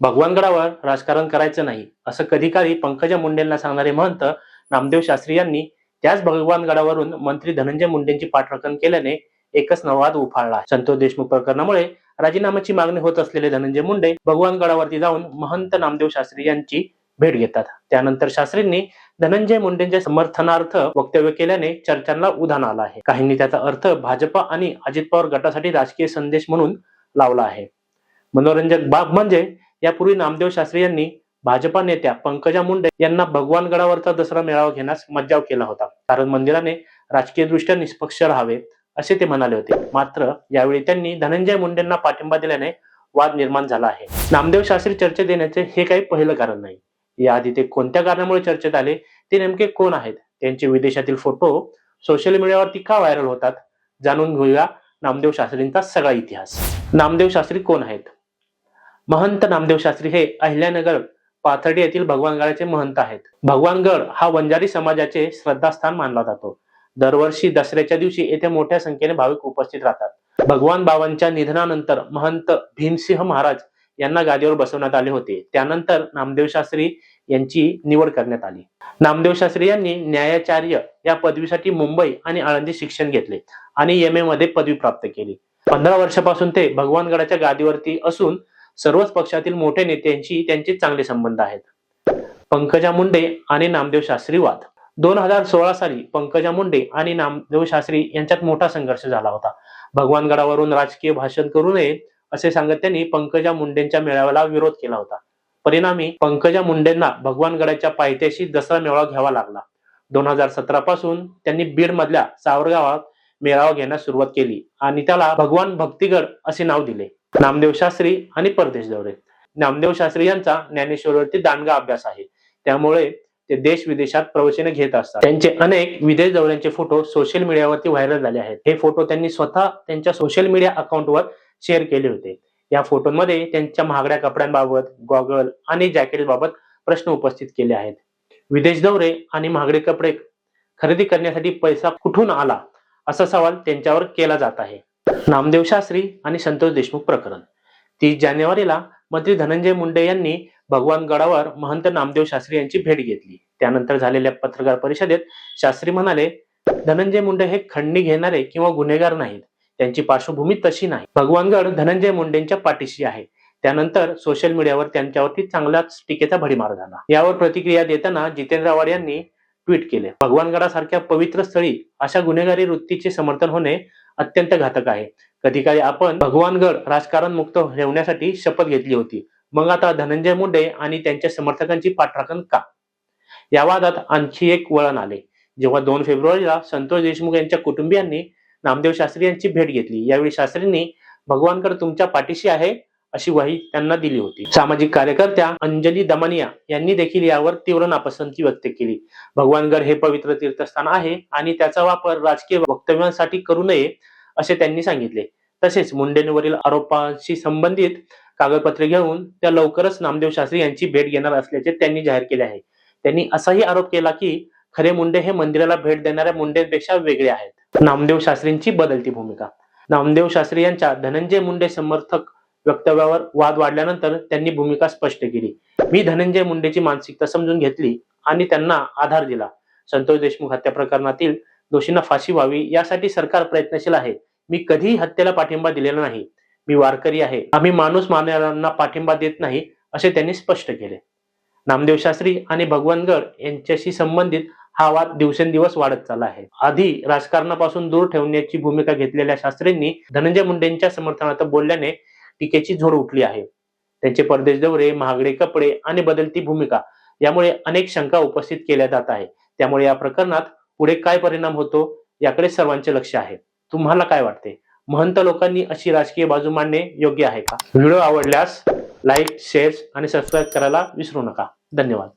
भगवानगडावर राजकारण करायचं नाही असं कधी काळी पंकजा मुंडेंना सांगणारे महंत नामदेव शास्त्री यांनी त्याच भगवानगडावरून मंत्री धनंजय मुंडेंची पाठराखण केल्याने एकच नवाद उफाळला. संतोष देशमुख प्रकरणामुळे राजीनाम्याची मागणी होत असलेले धनंजय मुंडे भगवानगडावरती जाऊन महंत नामदेव शास्त्री यांची भेट घेतात. त्यानंतर शास्त्रींनी धनंजय मुंडेंच्या समर्थनार्थ वक्तव्य केल्याने चर्चांना उधाण आलं आहे. काहींनी त्याचा अर्थ भाजपा आणि अजित पवार गटासाठी राजकीय संदेश म्हणून लावला आहे. मनोरंजक बाब म्हणजे यापूर्वी नामदेव शास्त्री यांनी भाजपा नेत्या पंकजा मुंडे यांना भगवानगडावरचा दसरा मेळावा घेण्यास मज्जाव केला होता. कारण मंदिराने राजकीयदृष्ट्या निष्पक्ष राहावे असे ते म्हणाले होते. मात्र यावेळी त्यांनी धनंजय मुंडेंना पाठिंबा दिल्याने वाद निर्माण झाला आहे. नामदेव शास्त्री चर्चेत येण्याचे हे काही पहिलं कारण नाही. याआधी ते कोणत्या कारणामुळे चर्चेत आले ते नेमके कोण आहेत? त्यांचे विदेशातील फोटो सोशल मीडियावरती का व्हायरल होतात जाणून घेऊया नामदेव शास्त्रींचा सगळा इतिहास. नामदेव शास्त्री कोण आहेत? महंत नामदेव शास्त्री हे अहिल्यानगर पाथर्डी येथील भगवानगडाचे महंत आहेत. भगवानगड हा वंजारी समाजाचे श्रद्धास्थान मानला जातो. दरवर्षी दसऱ्याच्या दिवशी येथे मोठ्या संख्येने भाविक उपस्थित राहतात. भगवान बाबांच्या निधनानंतर महंत भीमसिंह महाराज यांना गादीवर बसवण्यात आले होते. त्यानंतर नामदेव शास्त्री यांची निवड करण्यात आली. नामदेव शास्त्री यांनी न्यायाचार्य या पदवीसाठी मुंबई आणि आळंदी शिक्षण घेतले आणि एम ए मध्ये पदवी प्राप्त केली. पंधरा वर्षापासून ते भगवानगडाच्या गादीवरती असून सर्वच पक्षातील मोठ्या नेत्यांशी त्यांचे चांगले संबंध आहेत. पंकजा मुंडे आणि नामदेव शास्त्री वाद. दोन हजार सोळा साली पंकजा मुंडे आणि नामदेव शास्त्री यांच्यात मोठा संघर्ष झाला होता. भगवानगडावरून राजकीय भाषण करू नये असे सांगत त्यांनी पंकजा मुंडेंच्या मेळाव्याला विरोध केला होता. परिणामी पंकजा मुंडेंना भगवानगडाच्या पायथ्याशी दसरा मेळावा घ्यावा लागला. दोन हजार सतरा पासून त्यांनी बीड मधल्या सावरगावात मेळावा घेण्यास सुरुवात केली आणि त्याला भगवान भक्तिगड असे नाव दिले. नामदेव शास्त्री आणि परदेश दौरे. नामदेव शास्त्री यांचा ज्ञानेश्वरवरती दांडगा अभ्यास आहे. त्यामुळे ते देश विदेशात प्रवचने घेत असतात. त्यांचे अनेक विदेश दौऱ्यांचे फोटो सोशल मीडियावरती व्हायरल झाले आहेत. हे फोटो त्यांनी स्वतः त्यांच्या सोशल मीडिया अकाउंटवर शेअर केले होते. या फोटोमध्ये त्यांच्या महागड्या कपड्यांबाबत गॉगल आणि जॅकेट बाबत प्रश्न उपस्थित केले आहेत. विदेश दौरे आणि महागडे कपडे खरेदी करण्यासाठी पैसा कुठून आला? असा सवाल त्यांच्यावर केला जात आहे. नामदेव शास्त्री आणि संतोष देशमुख प्रकरण. तीस जानेवारीला मंत्री धनंजय मुंडे यांनी भगवान गडावर महंत नामदेव शास्त्री यांची भेट घेतली. त्यानंतर झालेल्या पत्रकार परिषदेत शास्त्री म्हणाले धनंजय मुंडे हे खंडणी घेणारे किंवा गुन्हेगार नाहीत. त्यांची पार्श्वभूमी तशी नाही. भगवानगड धनंजय मुंडेंच्या पाठीशी आहे. त्यानंतर सोशल मीडियावर त्यांच्यावरती चांगलाच टीकेचा भडीमार झाला. यावर प्रतिक्रिया देताना जितेंद्र आव्हाड यांनी ट्विट केले. भगवानगडासारख्या पवित्र स्थळी अशा गुन्हेगारी वृत्तीचे समर्थन होणे अत्यंत घातक आहे. कधी काळी आपण भगवानगड राजकारण मुक्त ठेवण्यासाठी शपथ घेतली होती. मग आता धनंजय मुंडे आणि त्यांच्या समर्थकांची पाठराखण का? या वादात आणखी एक वळण आले. जेव्हा दोन फेब्रुवारीला संतोष देशमुख यांच्या कुटुंबियांनी नामदेव शास्त्री यांची भेट घेतली. यावेळी शास्त्रींनी भगवानकर तुमच्या पाठीशी आहे अशी ग्वाही त्यांना दिली होती. सामाजिक कार्यकर्त्या अंजली दमानिया यांनी देखील यावर तीव्र नापसंती व्यक्त केली. भगवानगड हे पवित्र तीर्थस्थान आहे आणि त्याचा वापर राजकीय वक्तव्यांसाठी करू नये असे त्यांनी सांगितले. तसेच मुंडेंवरील आरोपांशी संबंधित कागदपत्रे घेऊन त्या लवकरच नामदेव शास्त्री यांची भेट घेणार असल्याचे त्यांनी जाहीर केले आहे. त्यांनी असाही आरोप केला की खरे मुंडे हे मंदिराला भेट देणाऱ्या मुंडेंपेक्षा वेगळे आहेत. नामदेव शास्त्रींची बदलती भूमिका. नामदेव शास्त्री यांच्या धनंजय मुंडे समर्थक वक्तव्यावर वाद वाढल्यानंतर त्यांनी भूमिका स्पष्ट केली. मी धनंजय मुंडेची मानसिकता समजून घेतली आणि त्यांना आधार दिला. संतोष देशमुख हत्या प्रकरणातील दोषींना फाशी व्हावी यासाठी सरकार प्रयत्नशील आहे. मी कधीही हत्येला पाठिंबा दिलेला नाही. मी वारकरी आहे. आम्ही माणूस मारणाऱ्यांना पाठिंबा देत नाही असे त्यांनी स्पष्ट केले. नामदेव शास्त्री आणि भगवानगड यांच्याशी संबंधित हा वाद दिवसेंदिवस वाढत चालला आहे. आधी राजकारणापासून दूर ठेवण्याची भूमिका घेतलेल्या शास्त्रींनी धनंजय मुंडेंच्या समर्थनार्थ बोलल्याने टीकेची झोड उठली आहे. त्यांचे परदेश दौरे महागडे कपडे आणि बदलती भूमिका यामुळे अनेक शंका उपस्थित केल्या जात आहे त्यामुळे या प्रकरणात पुढे काय परिणाम होतो याकडे सर्वांचे लक्ष आहे. तुम्हाला काय वाटते? महंत लोकांनी अशी राजकीय बाजू मांडणे योग्य आहे का? व्हिडिओ आवडल्यास लाईक शेअर आणि सबस्क्राईब करायला विसरू नका. धन्यवाद.